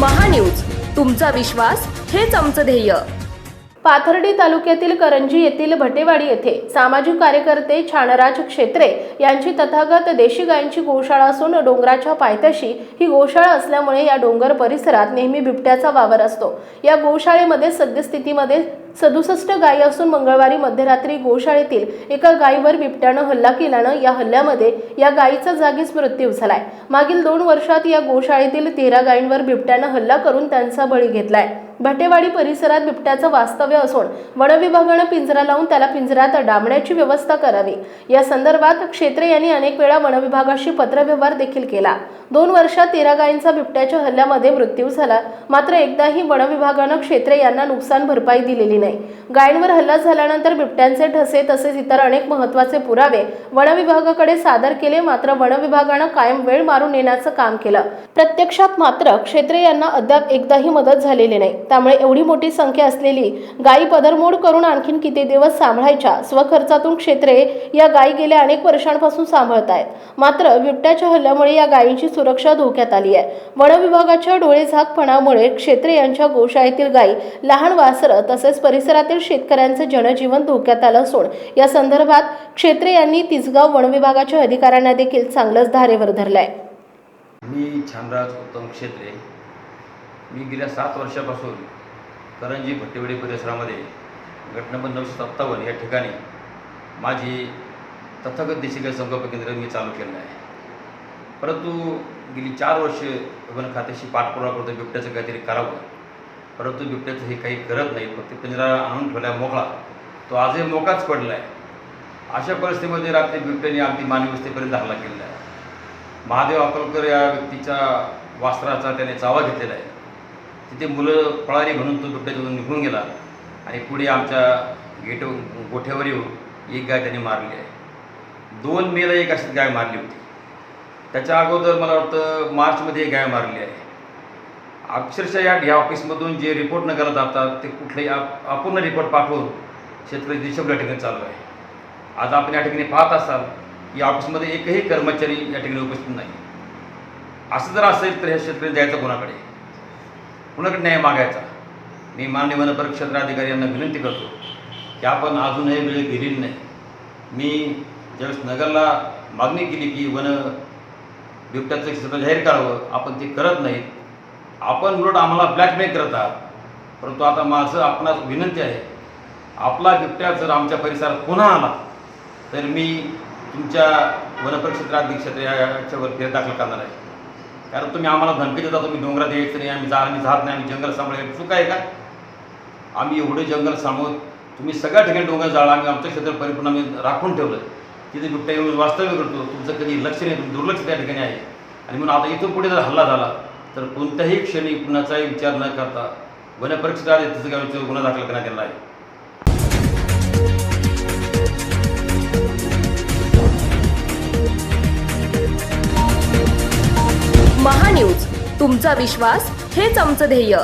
महान्यूज. तुमचा विश्वास हेच आमचं ध्येय. पाथर्डी तालुक्यातील करंजी येथील भटेवाडी येथे सामाजिक कार्यकर्ते छानराज क्षेत्रे यांची तथागत देशी गायींची गोशाळा असून डोंगराच्या पायथ्याशी ही गोशाळा असल्यामुळे या डोंगर परिसरात नेहमी बिबट्याचा वावर असतो. या गोशाळेमध्ये सद्यस्थितीमध्ये सदुसष्ट गायी असून मंगळवारी मध्यरात्री गोशाळेतील एका गायीवर बिबट्यानं हल्ला केल्यानं या हल्ल्यामध्ये या गायीचा जागीच मृत्यू झालाय. मागील दोन वर्षात या गोशाळेतील तेरा गायींवर बिबट्यानं हल्ला करून त्यांचा बळी घेतलाय. भटेवाडी परिसरात बिबट्याचं वास्तव्य असून वनविभागानं पिंजरा लावून त्याला पिंजऱ्यात डांबण्याची व्यवस्था करावी. या संदर्भात क्षेत्रे यांनी अनेक वेळा वनविभागाशी पत्रव्यवहार देखील केला. दोन वर्षात तेरा गायींचा बिबट्याच्या हल्ल्यामध्ये मृत्यू झाला. मात्र एकदाही वनविभागानं क्षेत्रे यांना नुकसान भरपाई दिलेली नाही. गायींवर हल्ला झाल्यानंतर बिबट्यांचे ठसे तसेच इतर अनेक महत्त्वाचे पुरावे वनविभागाकडे सादर केले मात्र वनविभागानं कायम वेळ मारून नेण्याचं काम केलं. प्रत्यक्षात मात्र क्षेत्रे यांना अद्याप एकदाही मदत झालेली नाही. त्यामुळे एवढी मोठी संख्या असलेली गायी पदरमोड करून आणखीन किती दिवस सांभाळायच्या स्वखर्चातून क्षेत्रे या गायी गेल्या अनेक वर्षांपासून सांभाळत आहेत. मात्र बिबट्याच्या हल्ल्यामुळे या गायींची सुरक्षा धोक्यात आली आहे. वनविभागाच्या डोळेझाकपणामुळे क्षेत्रे यांच्या गोशाळेतील गायी लहान वासरं तसेच परिसरातील शेतकऱ्यांचे जनजीवन धोक्यात आलं असून या संदर्भात क्षेत्रे यांनी तिसगाव वनविभागाच्या अधिकाऱ्यांना देखील चांगलंच धारेवर धरलंय. मी छानराज उत्तम क्षेत्रे मी गेल्या सात वर्षापासून करंजी भट्टेवाडी परिसरामध्ये गट नंबर नऊशे सत्तावन्न या ठिकाणी माझी तथागत देशिका संकल्प केंद्र मी चालू केलं आहे. परंतु गेली चार वर्ष वन खात्याशी पाठपुरावा करतो बिबट्याचं काहीतरी करावं. परंतु बिबट्याचं हे काही करत नाही. फक्त पिंजरा आणून ठेवला मोकळा. तो आजही मोकाच पडला आहे अशा परिस्थितीमध्ये रात्री बिबट्याने अगदी मानवी हल्ला केलेला आहे. महादेव अकोलकर या व्यक्तीच्या वास्त्राचा त्याने चावा घेतलेला आहे. तिथे मुलं पळाली म्हणून तो बिबट्याच्यातून निघून गेला आणि पुढे आमच्या गेट गोठ्यावर येऊन एक गाय त्याने मारली आहे. दोन मेला एक अशीच गाय मारली होती. त्याच्या अगोदर मला वाटतं मार्चमध्ये एक गाय मारली आहे. अक्षरशः या ह्या ऑफिसमधून जे रिपोर्ट न करत जातात ते कुठलेही अप अपूर्ण रिपोर्ट पाठवून शेतकरी दिशा या ठिकाणी चालू आहे. आज आपण या ठिकाणी पाहत असाल या ऑफिसमध्ये एकही कर्मचारी या ठिकाणी उपस्थित नाही. असं जर असेल तर ह्या शेतकरी जायचं कोणाकडे? कुणाकडे न्याय मागायचा? मी माननीय वन अधिकारी यांना विनंती करतो की आपण अजूनही वेळ गेलेली नाही. मी ज्यावेळेस नगरला मागणी केली की वन बिबट्याचं क्षेत्र जाहीर करावं आपण ते करत नाहीत. आपण उलट आम्हाला ब्लॅकमेल करत आहात. परंतु आता माझं आपणास विनंती आहे आपला बिबट्या जर आमच्या परिसरात पुन्हा आला तर मी तुमच्या वनपरिक्षेत्राध्यक्षाच्यावर याच्यावर फेर दाखल करणार आहे. कारण तुम्ही आम्हाला धमकी देता तुम्ही डोंगरात यायचं नाही आम्ही जा आम्ही जात नाही आम्ही जंगल सांभाळायचं चुका आहे का? आम्ही एवढे जंगल सांभाळून तुम्ही सगळ्या ठिकाणी डोंगर जाळा आम्ही आमचं क्षेत्र परिपूर्ण आम्ही राखून ठेवलं तिथे बिबट्या येऊन वास्तव्य करतो तुमचं कधी लक्ष नाही तुम्ही दुर्लक्ष त्या ठिकाणी आहे. आणि म्हणून आता इथून पुढे जर हल्ला झाला तर कोणत्याही क्षणी कुणाचाही विचार न करता वनपरिक्षेत्रात गुन्हा दाखल करण्यात आला आहे. महान्यूज तुमचा विश्वास हेच आमचं ध्येय.